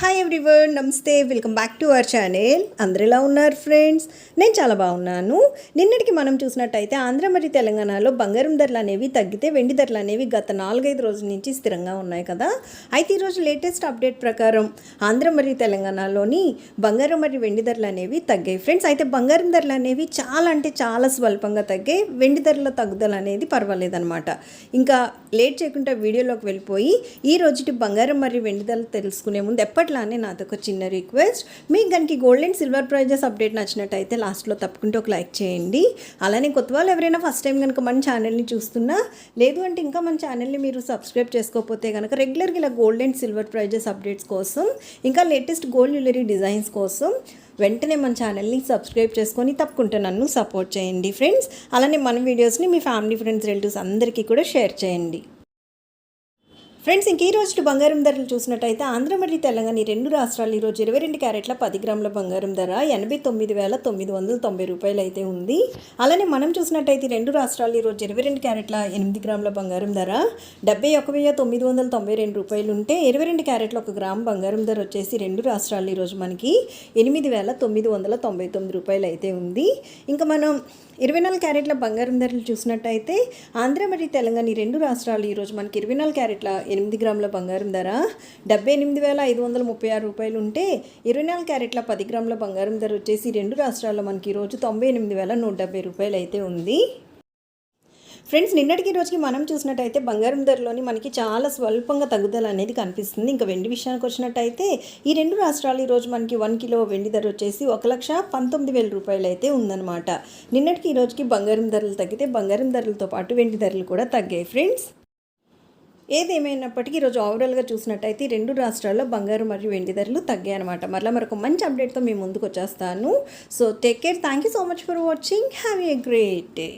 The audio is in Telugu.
హాయ్ ఎవ్రీవన్ నమస్తే welcome back to our channel అందరు ఎలా ఉన్నారు ఫ్రెండ్స్ నేను చాలా బాగున్నాను. నిన్నటికి మనం చూసినట్టయితే ఆంధ్ర మరియు తెలంగాణలో బంగారం ధరలు అనేవి తగ్గితే వెండి ధరలు అనేవి గత నాలుగైదు రోజుల నుంచి స్థిరంగా ఉన్నాయి కదా. అయితే ఈరోజు లేటెస్ట్ అప్డేట్ ప్రకారం ఆంధ్ర మరియు తెలంగాణలోని బంగారం మరియు వెండి ధరలు అనేవి తగ్గాయి. ఫ్రెండ్స్ అయితే బంగారం ధరలు అనేవి చాలా అంటే చాలా స్వల్పంగా తగ్గాయి. వెండి ధరల తగ్గుదల అనేది పర్వాలేదన్నమాట. ఇంకా లేట్ చేయకుండా వీడియోలోకి వెళ్ళిపోయి ఈ రోజుటి బంగారం మరియు వెండి ధరలు తెలుసుకునే ముందు ఎప్పటి ఎప్పట్లానే నాది ఒక చిన్న రిక్వెస్ట్. మీకు కనుక gold and silver prizes update నచ్చినట్టయితే లాస్ట్లో తప్పకుండా ఒక లైక్ చేయండి. అలానే కొత్త వాళ్ళు ఎవరైనా ఫస్ట్ టైం కనుక మన ఛానల్ని చూస్తున్నా లేదు అంటే ఇంకా మన ఛానల్ని మీరు సబ్స్క్రైబ్ చేసుకోకపోతే కనుక రెగ్యులర్గా ఇలా gold and silver prizes updates కోసం ఇంకా లేటెస్ట్ గోల్డ్ జ్యువెలరీ డిజైన్స్ కోసం వెంటనే మన ఛానల్ని సబ్స్క్రైబ్ చేసుకొని తప్పకుండా నన్ను సపోర్ట్ చేయండి ఫ్రెండ్స్. అలానే మన వీడియోస్ని మీ ఫ్యామిలీ ఫ్రెండ్స్ రిలేటివ్స్ అందరికీ కూడా షేర్ చేయండి. ఫ్రెండ్స్ ఇంక ఈ రోజు బంగారం ధరలు చూసినట్టయితే ఆంధ్ర మరియు తెలంగాణ ఈ రెండు రాష్ట్రాలు ఈరోజు ఇరవై రెండు క్యారెట్ల పది గ్రాముల బంగారం ధర ఎనభై తొమ్మిది వేల తొమ్మిది వందల తొంభై రూపాయలు అయితే ఉంది. అలానే మనం చూసినట్టయితే రెండు రాష్ట్రాలు ఈరోజు ఇరవై రెండు క్యారెట్ల ఎనిమిది గ్రాముల బంగారం ధర డెబ్బై ఒక వెయ్యి తొమ్మిది వందల తొంభై రెండు రూపాయలు ఉంటే ఇరవై రెండు క్యారెట్ల ఒక గ్రామ్ బంగారం ధర వచ్చేసి రెండు రాష్ట్రాలు ఈరోజు మనకి ఎనిమిది వేల తొమ్మిది వందల తొంభై తొమ్మిది రూపాయలు అయితే ఉంది. ఇంకా మనం ఇరవై నాలుగు క్యారెట్ల బంగారం ధరలు చూసినట్టయితే ఆంధ్ర మరియు తెలంగాణ ఈ రెండు రాష్ట్రాలు ఈరోజు మనకి ఇరవై నాలుగు క్యారెట్ల ఎనిమిది గ్రాముల బంగారం ధర. డెబ్బై ఎనిమిది వేల ఐదు వందల ముప్పై ఆరు రూపాయలు ఉంటే ఇరవై నాలుగు క్యారెట్ల పది గ్రాముల బంగారం ధర వచ్చేసి రెండు రాష్ట్రాల్లో మనకి ఈరోజు తొంభై ఎనిమిది వేల నూట డెబ్బై రూపాయలు అయితే ఉంది. ఫ్రెండ్స్ నిన్నటికి రోజుకి మనం చూసినట్టయితే బంగారం ధరలోని మనకి చాలా స్వల్పంగా తగ్గుదల అనేది కనిపిస్తుంది. ఇంకా వెండి విషయానికి వచ్చినట్టయితే ఈ రెండు రాష్ట్రాలు ఈరోజు మనకి వన్ కిలో వెండి ధర వచ్చేసి ఒక లక్ష పంతొమ్మిది వేల రూపాయలు అయితే ఉందన్నమాట. నిన్నటికి ఈ రోజుకి బంగారం ధరలు తగ్గితే బంగారం ధరలతో పాటు వెండి ధరలు కూడా తగ్గాయి. ఫ్రెండ్స్ ఏదేమైనప్పటికీ ఈరోజు ఓవరాల్గా చూసినట్టయితే రెండు రాష్ట్రాల్లో బంగారు మరియు వెండి ధరలు తగ్గాయన్నమాట మరలా మరొక మంచి అప్డేట్తో మేము ముందుకు వచ్చేస్తాను. So take care thank you so much for watching have a great day